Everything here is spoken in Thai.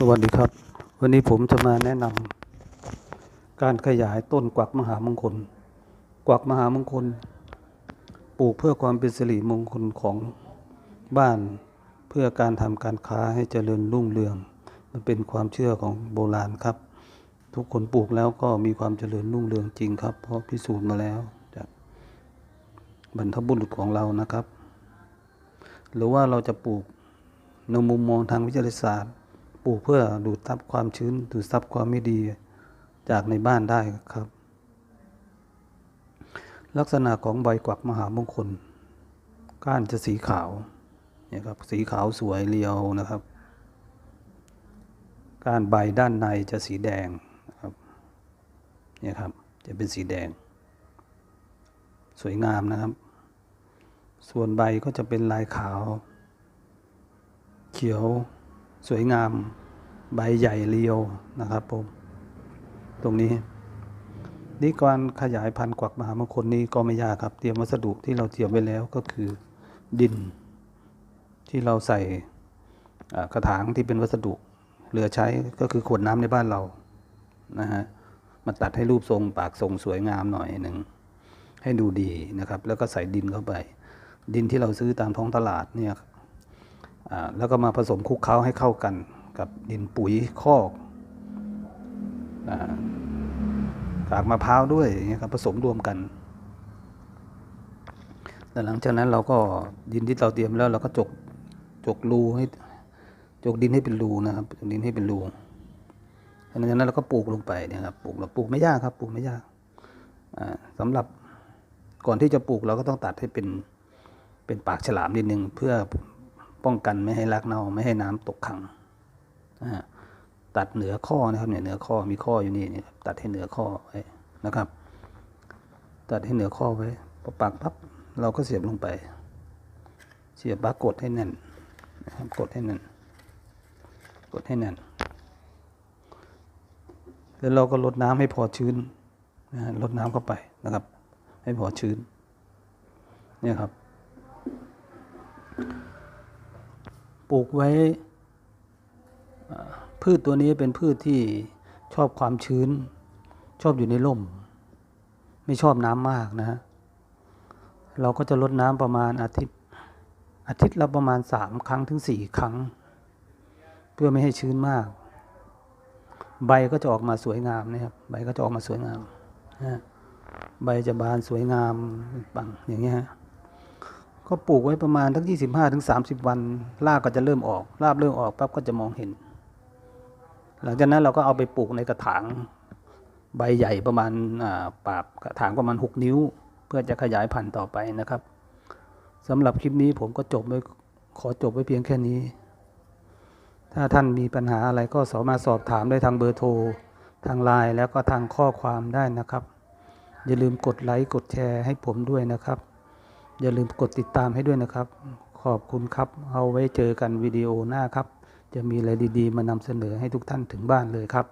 สวัสดีครับ วันนี้ผมจะมาแนะนำการขยายต้นกวักมหามงคล กวักมหามงคล ปลูกเพื่อความเป็นสิริมงคลของบ้านเพื่อการทำการค้าให้เจริญรุ่งเรือง มันเป็นความเชื่อของโบราณครับ ทุกคนปลูกแล้วก็มีความเจริญรุ่งเรืองจริงครับ เพราะพิสูจน์มาแล้วจากบรรพบุรุษของเรานะครับ หรือว่าเราจะปลูกในมุมมองทางวิทยาศาสตร์ ลูกเพื่อดูดซับความชื้นดูดซับความไม่ดีจากในบ้านได้ครับ ลักษณะของใบกวักมหามงคล ก้านจะสีขาวเนี่ยครับสีขาวสวยเรียวนะครับ ก้านใบด้านในจะสีแดงนะครับเนี่ยครับจะเป็นสีแดง สวยงามนะครับ ส่วนใบก็จะเป็นลายขาว เขียว สวยงามใบใหญ่เรียวนะครับผม ตรงนี้นี่การขยายพันธุ์กวักมหามงคลนี้ก็ไม่ยากครับ เตรียมวัสดุที่เราเตรียมไว้แล้วก็คือดิน ที่เราใส่กระถางที่เป็นวัสดุเหลือใช้ก็คือขวดน้ำในบ้านเรานะฮะมาตัดให้รูปทรงปากทรงสวยงามหน่อยหนึ่งให้ดูดีนะครับ แล้วก็ใส่ดินเข้าไป ดินที่เราซื้อตามท้องตลาดเนี่ย แล้วก็มาผสมคลุกเคล้าให้เข้ากันกับดินปุ๋ยคอกอ่ากากมะพร้าวด้วยอย่างเงี้ยครับผสมรวมกันแต่หลังจากนั้นเราก็ดินที่เราเตรียมแล้วเราก็จกจกรูให้จกดินให้เป็นรูนะครับจกดินให้เป็นรูหลังจากนั้นเราก็ปลูกลงไปเนี่ยครับปลูกเราปลูกไม่ยากครับปลูกไม่ยากอ่าสำหรับก่อนที่จะปลูกเราก็ต้องตัดให้เป็นเป็นปากฉลามนิดนึงเพื่อ ป้องกันไม่ให้รากเน่าไม่ให้น้ำตกขังนะฮะตัดเหนือข้อนะครับเนี่ยเหนือข้อมีข้ออยู่นี่นี่ครับตัดให้เหนือข้อไว้นะครับ ตัดให้เหนือข้อไว้พอปักปั๊บเราก็เสียบลงไป เสียบปักกดให้แน่นนะครับกดให้แน่นกดให้แน่นแล้วเราก็ลดน้ำให้พอชื้นนะฮะลดน้ำเข้าไปนะครับ ให้พอชื้นเนี่ยครับ ปลูกไว้พืชตัวนี้เป็นพืชที่ชอบความชื้น ชอบอยู่ในร่ม ไม่ชอบน้ำมากนะฮะเราก็จะลดน้ำประมาณอาทิตย์ อาทิตย์ละประมาณสามครั้งถึงสี่ครั้ง เพื่อไม่ให้ชื้นมาก ใบก็จะออกมาสวยงามนะครับใบก็จะออกมาสวยงามนะฮะใบจะบานสวยงามปังอย่างเงี้ยฮะ ก็ปลูกไว้ประมาณทั้งยี่สิบห้าถึงสามสิบวันรากก็จะเริ่มออกรากเริ่มออกปั๊บก็จะมองเห็น หลังจากนั้นเราก็เอาไปปลูกในกระถางใบใหญ่ประมาณอ่าปากกระถางประมาณหกนิ้ว เพื่อจะขยายพันธุ์ต่อไปนะครับสำหรับคลิปนี้ผมก็จบไว้ขอจบไว้เพียงแค่นี้ ถ้าท่านมีปัญหาอะไรก็สามารถสอบถามได้ทางเบอร์โทร ทางไลน์แล้วก็ทางข้อความได้นะครับ อย่าลืมกดไลค์กดแชร์ให้ผมด้วยนะครับ อย่าลืมกดติดตามให้ด้วยนะครับ ขอบคุณครับ เอาไว้เจอกันวิดีโอหน้าครับ จะมีอะไรดีๆ มานำเสนอให้ทุกท่านถึงบ้านเลยครับ